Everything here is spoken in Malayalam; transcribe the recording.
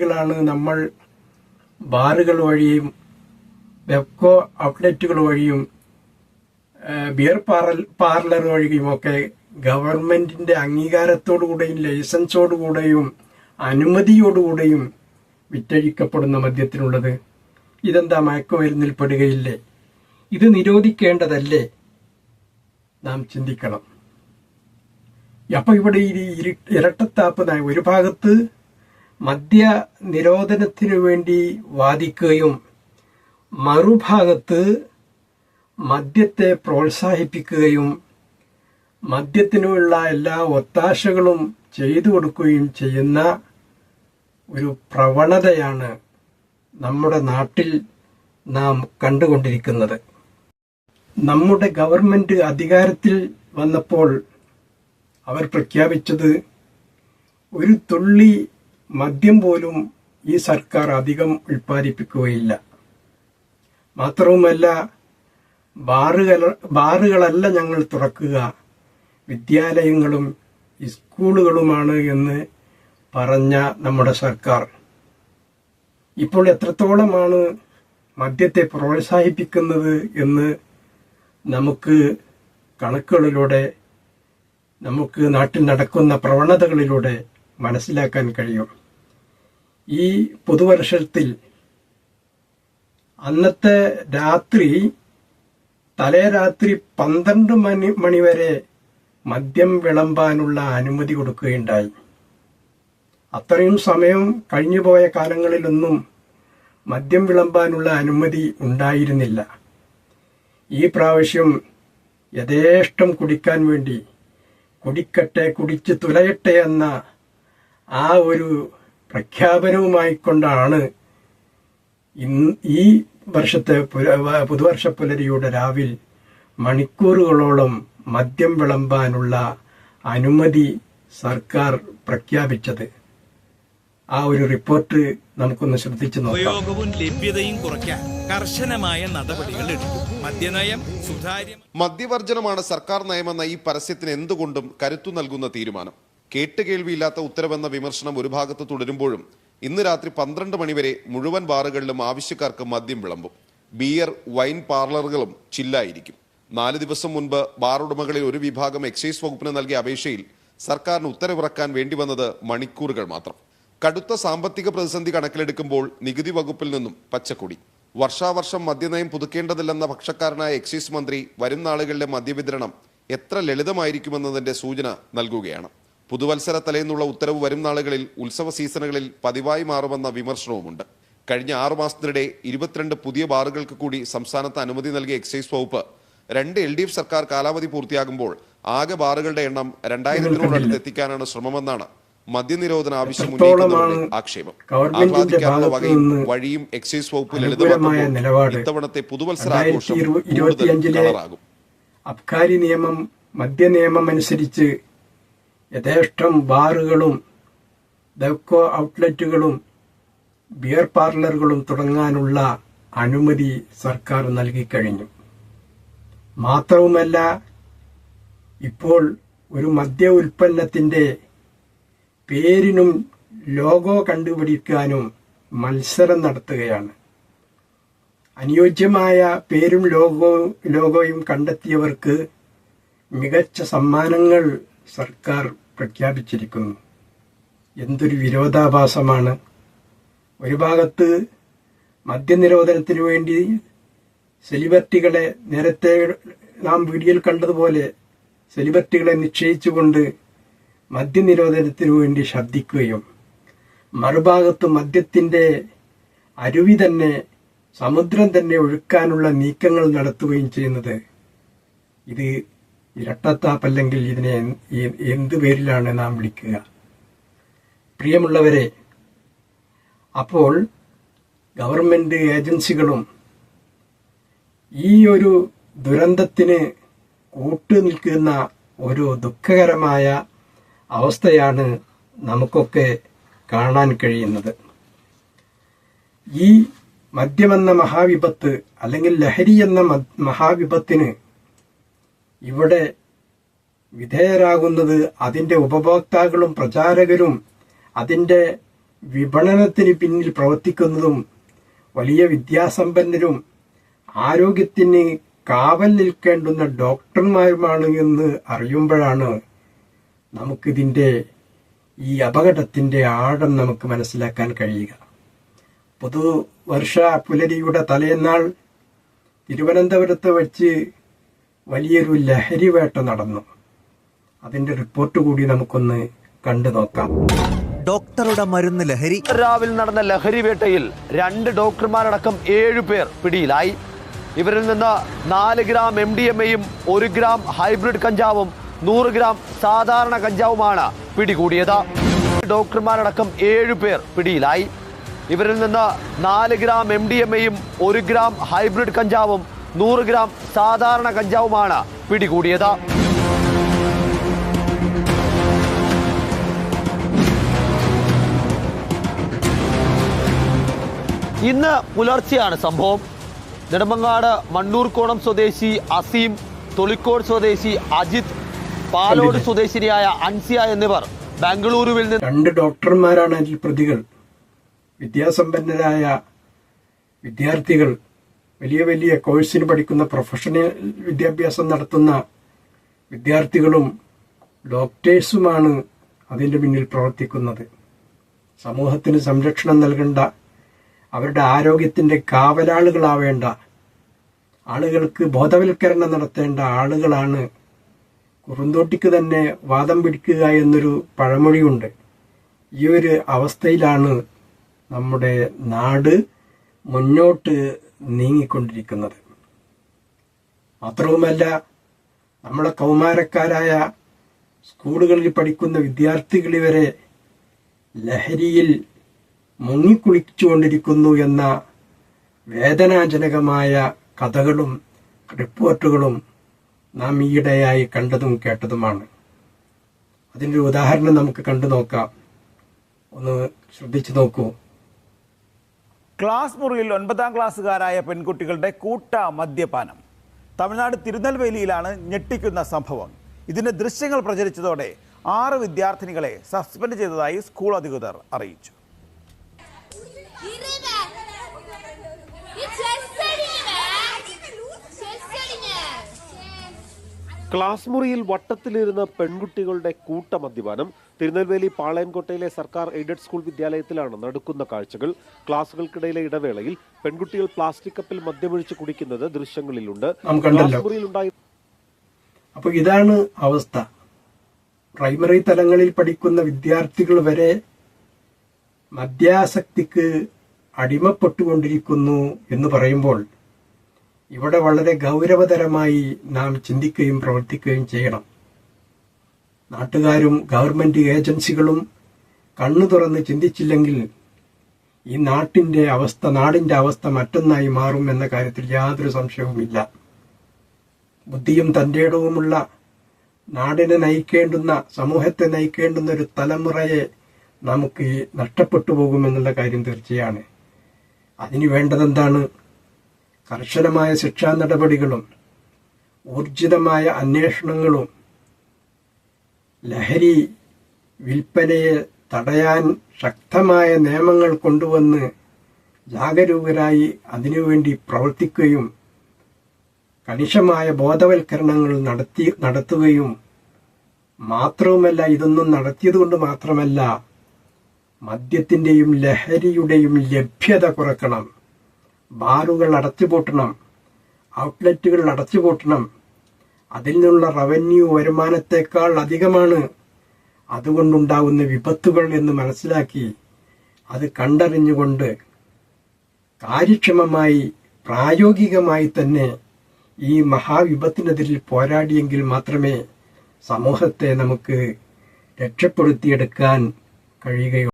ാണ് നമ്മൾ ബാറുകൾ വഴിയും വെബ്കോ ഔട്ട്ലെറ്റുകൾ വഴിയും ബിയർ പാർലർ പാർലർ വഴിയുമൊക്കെ ഗവൺമെന്റിന്റെ അംഗീകാരത്തോടുകൂടെയും ലൈസൻസോടുകൂടെയും അനുമതിയോടുകൂടെയും വിറ്റഴിക്കപ്പെടുന്ന മദ്യത്തിനുള്ളത്. ഇതെന്താ മയക്കുമരുന്നിൽ പെടുകയില്ലേ? ഇത് നിരോധിക്കേണ്ടതല്ലേ? നാം ചിന്തിക്കണം. അപ്പൊ ഇവിടെ ഇരട്ടത്താപ്പ് ഒരു ഭാഗത്ത് മദ്യ നിരോധനത്തിനു വേണ്ടി വാദിക്കുകയും മറുഭാഗത്ത് മദ്യത്തെ പ്രോത്സാഹിപ്പിക്കുകയും മദ്യത്തിനുള്ള എല്ലാ ഒത്താശകളും ചെയ്തു കൊടുക്കുകയും ചെയ്യുന്ന ഒരു പ്രവണതയാണ് നമ്മുടെ നാട്ടിൽ നാം കണ്ടുകൊണ്ടിരിക്കുന്നത്. നമ്മുടെ ഗവൺമെന്റ് അധികാരത്തിൽ വന്നപ്പോൾ അവർ പ്രഖ്യാപിച്ചത് ഒരു തുള്ളി മദ്യം പോലും ഈ സർക്കാർ അധികം ഉൽപ്പാദിപ്പിക്കുകയില്ല. മാത്രവുമല്ല ബാറുകൾ ബാറുകളല്ല ഞങ്ങൾ തുറക്കുക. വിദ്യാലയങ്ങളും സ്കൂളുകളുമാണ് എന്ന് പറഞ്ഞ നമ്മുടെ സർക്കാർ. ഇപ്പോൾ എത്രത്തോളമാണ് മദ്യത്തെ പ്രോത്സാഹിപ്പിക്കുന്നത് എന്ന് നമുക്ക് കണക്കുകളിലൂടെ നമുക്ക് നാട്ടിൽ നടക്കുന്ന പ്രവണതകളിലൂടെ മനസ്സിലാക്കാൻ കഴിയും. ഈ പുതുവർഷത്തിൽ അന്നത്തെ രാത്രി തലേ രാത്രി പന്ത്രണ്ട് മണി മണിവരെ മദ്യം വിളമ്പാനുള്ള അനുമതി കൊടുക്കുകയുണ്ടായി. അത്രയും സമയം കഴിഞ്ഞുപോയ കാലങ്ങളിലൊന്നും മദ്യം വിളമ്പാനുള്ള അനുമതി ഉണ്ടായിരുന്നില്ല. ഈ പ്രാവശ്യം യഥേഷ്ടം കുടിക്കാൻ വേണ്ടി കുടിക്കട്ടെ കുടിച്ച് തുലയട്ടെ എന്ന ആ ഒരു പ്രഖ്യാപനവുമായി കൊണ്ടാണ് ഇന്ന് ഈ വർഷത്തെ പുതുവർഷ പുലരിയുടെ രാവിൽ മണിക്കൂറുകളോളം മദ്യം വിളമ്പാനുള്ള അനുമതി സർക്കാർ പ്രഖ്യാപിച്ചത്. ആ ഒരു റിപ്പോർട്ട് നമുക്കൊന്ന് ശ്രദ്ധിച്ചു നോക്കാം. ഉപയോഗവും ലഭ്യതയും കുറയ്ക്കാൻ കർശനമായ നടപടികൾ എടുക്കും. മദ്യനയം സുതാര്യം മദ്യവർജനമാണ് സർക്കാർ നയമെന്ന ഈ പരസ്യത്തിന് എന്തുകൊണ്ടും കരുത്തു നൽകുന്ന തീരുമാനം. കേട്ടുകേൾവിയില്ലാത്ത ഉത്തരവെന്ന വിമർശനം ഒരു ഭാഗത്ത് തുടരുമ്പോഴും ഇന്ന് രാത്രി പന്ത്രണ്ട് മണിവരെ മുഴുവൻ ബാറുകളിലും ആവശ്യക്കാർക്ക് മദ്യം വിളമ്പും. ബിയർ വൈൻ പാർലറുകളും ചില്ലായിരിക്കും. നാല് ദിവസം മുൻപ് ബാർ ഉടമകളിൽ ഒരു വിഭാഗം എക്സൈസ് വകുപ്പിന് നൽകിയ അപേക്ഷയിൽ സർക്കാരിന് ഉത്തരവിറക്കാൻ വേണ്ടി വന്നത് മണിക്കൂറുകൾ മാത്രം. കടുത്ത സാമ്പത്തിക പ്രതിസന്ധി കണക്കിലെടുക്കുമ്പോൾ നികുതി വകുപ്പിൽ നിന്നും പച്ചക്കൊടി. വർഷാവർഷം മദ്യനയം പുതുക്കേണ്ടതില്ലെന്ന പക്ഷക്കാരനായ എക്സൈസ് മന്ത്രി വരും നാളുകളിലെ മദ്യവിതരണം എത്ര ലളിതമായിരിക്കുമെന്നതിന്റെ സൂചന നൽകുകയാണ്. പുതുവത്സര തലേന്നുള്ള ഉത്തരവ് വരും നാളുകളിൽ ഉത്സവ സീസണുകളിൽ പതിവായി മാറുമെന്ന വിമർശനവുമുണ്ട്. കഴിഞ്ഞ ആറു മാസത്തിനിടെ ഇരുപത്തിരണ്ട് പുതിയ ബാറുകൾക്ക് കൂടി സംസ്ഥാനത്ത് അനുമതി നൽകിയ എക്സൈസ് വകുപ്പ് രണ്ട് എൽ ഡി എഫ് സർക്കാർ കാലാവധി പൂർത്തിയാകുമ്പോൾ ആകെ ബാറുകളുടെ എണ്ണം രണ്ടായിരത്തിനോടടുത്ത് എത്തിക്കാനാണ് ശ്രമമെന്നാണ് മദ്യനിരോധന ആവശ്യം ഉന്നയിക്കുന്നവരുടെ ആക്ഷേപം. ആഹ്ലാദിക്കാനുള്ള വകയും വഴിയും എക്സൈസ് വകുപ്പ് ലളിതമാക്കുമ്പോൾ ഇത്തവണത്തെ പുതുവത്സരാഘോഷം കൂടുതൽ കളറാകും. അബ്കാരി നിയമം മദ്യ നിയമം അനുസരിച്ച് യഥേഷ്ടം ബാറുകളും ദവ്കോ ഔട്ട്ലെറ്റുകളും ബിയർ പാർലറുകളും തുടങ്ങാനുള്ള അനുമതി സർക്കാർ നൽകിക്കഴിഞ്ഞു. മാത്രവുമല്ല ഇപ്പോൾ ഒരു മദ്യ ഉൽപ്പന്നത്തിന്റെ പേരിനും ലോഗോ കണ്ടുപിടിക്കാനും മത്സരം നടത്തുകയാണ്. അനുയോജ്യമായ പേരും ലോഗോ ലോഗോയും കണ്ടെത്തിയവർക്ക് മികച്ച സമ്മാനങ്ങൾ സർക്കാർ പ്രഖ്യാപിച്ചിരിക്കുന്നു. എന്തൊരു വിരോധാഭാസമാണ്. ഒരു ഭാഗത്ത് മദ്യനിരോധനത്തിനു വേണ്ടി സെലിബ്രിറ്റികളെ നേരത്തെ നാം വീഡിയോയിൽ കണ്ടതുപോലെ സെലിബ്രിറ്റികളെ നിശ്ചയിച്ചുകൊണ്ട് മദ്യനിരോധനത്തിനു വേണ്ടി ശബ്ദിക്കുകയും മറുഭാഗത്ത് മദ്യത്തിന്റെ അരുവി തന്നെ സമുദ്രം തന്നെ ഒഴുക്കാനുള്ള നീക്കങ്ങൾ നടത്തുകയും ചെയ്യുന്നത്. ഇത് ഇരട്ടത്താപ്പല്ലെങ്കിൽ ഇതിനെ എന്ത് പേരിലാണ് നാം വിളിക്കുക? പ്രിയമുള്ളവരെ അപ്പോൾ ഗവൺമെന്റ് ഏജൻസികളും ഈ ഒരു ദുരന്തത്തിന് കൂട്ടു നിൽക്കുന്ന ഒരു ദുഃഖകരമായ അവസ്ഥയാണ് നമുക്കൊക്കെ കാണാൻ കഴിയുന്നത്. ഈ മദ്യമെന്ന മഹാവിപത്ത് അല്ലെങ്കിൽ ലഹരി എന്ന മഹാവിപത്തിന് ഇവിടെ വിധേയരാകുന്നത് അതിന്റെ ഉപഭോക്താക്കളും പ്രചാരകരും അതിന്റെ വിപണനത്തിന് പിന്നിൽ പ്രവർത്തിക്കുന്നതും വലിയ വിദ്യാസമ്പന്നരും ആരോഗ്യത്തിന് കാവൽ നിൽക്കേണ്ടുന്ന ഡോക്ടർമാരുമാണ് എന്ന് അറിയുമ്പോഴാണ് നമുക്കിതിന്റെ ഈ അപകടത്തിന്റെ ആഴം നമുക്ക് മനസ്സിലാക്കാൻ കഴിയുക. പുതുവർഷ പുലരിയുടെ തലേന്നാൾ തിരുവനന്തപുരത്ത് വെച്ച് വലിയൊരു ലഹരിവേട്ട നടന്നു. അതിന്റെ റിപ്പോർട്ട് കൂടി നമുക്കൊന്ന് കണ്ടു നോക്കാം. ഡോക്ടറുടെ മരുന്ന് ലഹരി. രാവിലെ നടന്ന ലഹരി വേട്ടയിൽ രണ്ട് ഡോക്ടർമാരടക്കം ഏഴു പേർ പിടിയിലായി. ഇവരിൽ നിന്ന് നാല് ഗ്രാം എം ഡി എം എയും ഒരു ഗ്രാം ഹൈബ്രിഡ് കഞ്ചാവും നൂറ് ഗ്രാം സാധാരണ കഞ്ചാവുമാണ് പിടികൂടിയത്. ഡോക്ടർമാരടക്കം ഏഴു പേർ പിടിയിലായി. ഇവരിൽ നിന്ന് നാല് ഗ്രാം എം ഡി എം എയും ഒരു ഗ്രാം ഹൈബ്രിഡ് കഞ്ചാവും നൂറ് ഗ്രാം സാധാരണ കഞ്ചാവുമാണ് പിടികൂടിയത്. ഇന്ന് പുലർച്ചെയാണ് സംഭവം. നെടുമങ്ങാട് മണ്ണൂർക്കോണം സ്വദേശി അസീം തൊളിക്കോട് സ്വദേശി അജിത് പാലോട് സ്വദേശിനിയായ അൻസിയ എന്നിവർ ബാംഗ്ലൂരുവിൽ നിന്ന് രണ്ട് ഡോക്ടർമാരാണ് അതിൽ പ്രതികൾ. വിദ്യാസമ്പന്നരായ വിദ്യാർത്ഥികൾ വലിയ വലിയ കോഴ്സിന് പഠിക്കുന്ന പ്രൊഫഷണൽ വിദ്യാഭ്യാസം നടത്തുന്ന വിദ്യാർത്ഥികളും ഡോക്ടേഴ്സുമാണ് അതിന്റെ പിന്നിൽ പ്രവർത്തിക്കുന്നത്. സമൂഹത്തിന് സംരക്ഷണം നൽകേണ്ട അവരുടെ ആരോഗ്യത്തിന്റെ കാവലാളുകളാവേണ്ട ആളുകൾക്ക് ബോധവൽക്കരണം നടത്തേണ്ട ആളുകളാണ്. കുറുന്തോട്ടിക്ക് തന്നെ വാദം പിടിക്കുക എന്നൊരു പഴമൊഴിയുണ്ട്. ഈ ഒരു അവസ്ഥയിലാണ് നമ്മുടെ നാട് മുന്നോട്ട് നീങ്ങിക്കൊണ്ടിരിക്കുന്നത്. മാത്രവുമല്ല നമ്മുടെ കൗമാരക്കാരായ സ്കൂളുകളിൽ പഠിക്കുന്ന വിദ്യാർത്ഥികൾ വരെ ലഹരിയിൽ മുങ്ങിക്കുളിച്ചുകൊണ്ടിരിക്കുന്നു എന്ന വേദനാജനകമായ കഥകളും റിപ്പോർട്ടുകളും നാം ഈയിടെയായി കണ്ടതും കേട്ടതുമാണ്. അതിന്റെ ഉദാഹരണം നമുക്ക് കണ്ടു നോക്കാം. ഒന്ന് ശ്രദ്ധിച്ചു നോക്കൂ. ക്ലാസ് മുറിയിൽ ഒൻപതാം ക്ലാസ്സുകാരായ പെൺകുട്ടികളുടെ കൂട്ട മദ്യപാനം. തമിഴ്നാട് തിരുനെൽവേലിയിലാണ് ഞെട്ടിക്കുന്ന സംഭവം. ഇതിന്റെ ദൃശ്യങ്ങൾ പ്രചരിച്ചതോടെ ആറ് വിദ്യാർത്ഥിനികളെ സസ്പെൻഡ് ചെയ്തതായി സ്കൂൾ അധികൃതർ അറിയിച്ചു. ക്ലാസ് മുറിയിൽ വട്ടത്തിലിരുന്ന പെൺകുട്ടികളുടെ കൂട്ട മദ്യപാനം തിരുനെൽവേലി പാളയംകോട്ടയിലെ സർക്കാർ എയ്ഡഡ് സ്കൂൾ വിദ്യാലയത്തിലാണ് നടക്കുന്ന കാഴ്ചകൾ. ക്ലാസുകൾക്കിടയിലെ ഇടവേളയിൽ പെൺകുട്ടികൾ പ്ലാസ്റ്റിക് കപ്പിൽ മദ്യമൊഴിച്ച് കുടിക്കുന്നത് ദൃശ്യങ്ങളിലുണ്ട്. അപ്പോൾ ഇതാണ് അവസ്ഥ. പ്രൈമറി തലങ്ങളിൽ പഠിക്കുന്ന വിദ്യാർത്ഥികൾ വരെ മദ്യാസക്തിക്ക് അടിമപ്പെട്ടുകൊണ്ടിരിക്കുന്നു എന്ന് പറയുമ്പോൾ ഇവിടെ വളരെ ഗൗരവതരമായി നാം ചിന്തിക്കുകയും പ്രവർത്തിക്കുകയും ചെയ്യണം. നാട്ടുകാരും ഗവൺമെന്റ് ഏജൻസികളും കണ്ണു തുറന്ന് ചിന്തിച്ചില്ലെങ്കിൽ ഈ നാട്ടിന്റെ അവസ്ഥ നാടിന്റെ അവസ്ഥ മറ്റൊന്നായി മാറും എന്ന കാര്യത്തിൽ യാതൊരു സംശയവുമില്ല. ബുദ്ധിയും തന്റെ ഇടവുമുള്ള നാടിനെ നയിക്കേണ്ടുന്ന സമൂഹത്തെ നയിക്കേണ്ടുന്ന ഒരു തലമുറയെ നമുക്ക് നഷ്ടപ്പെട്ടു പോകുമെന്നുള്ള കാര്യം തീർച്ചയാണ്. അതിന് വേണ്ടതെന്താണ്? കർശനമായ ശിക്ഷാ നടപടികളും ഊർജിതമായ അന്വേഷണങ്ങളും ലഹരി വിൽപ്പനയെ തടയാൻ ശക്തമായ നിയമങ്ങൾ കൊണ്ടുവന്ന് ജാഗരൂകരായി അതിനുവേണ്ടി പ്രവർത്തിക്കുകയും കണിശമായ ബോധവൽക്കരണങ്ങൾ നടത്തി നടത്തുകയും മാത്രവുമല്ല ഇതൊന്നും നടത്തിയതുകൊണ്ട് മാത്രമല്ല മദ്യത്തിന്റെയും ലഹരിയുടെയും ലഭ്യത കുറക്കണം. ബാറുകൾ അടച്ചുപൂട്ടണം. ഔട്ട്ലെറ്റുകൾ അടച്ചുപൂട്ടണം. അതിൽ നിന്നുള്ള റവന്യൂ വരുമാനത്തെക്കാൾ അധികമാണ്. അതുകൊണ്ടുണ്ടാകുന്ന വിപത്തുകൾ എന്ന് മനസ്സിലാക്കി അത് കണ്ടറിഞ്ഞുകൊണ്ട് കാര്യക്ഷമമായി പ്രായോഗികമായി തന്നെ ഈ മഹാവിപത്തിനെതിരിൽ പോരാടിയെങ്കിൽ മാത്രമേ സമൂഹത്തെ നമുക്ക് രക്ഷപ്പെടുത്തിയെടുക്കാൻ കഴിയുകയുള്ളൂ.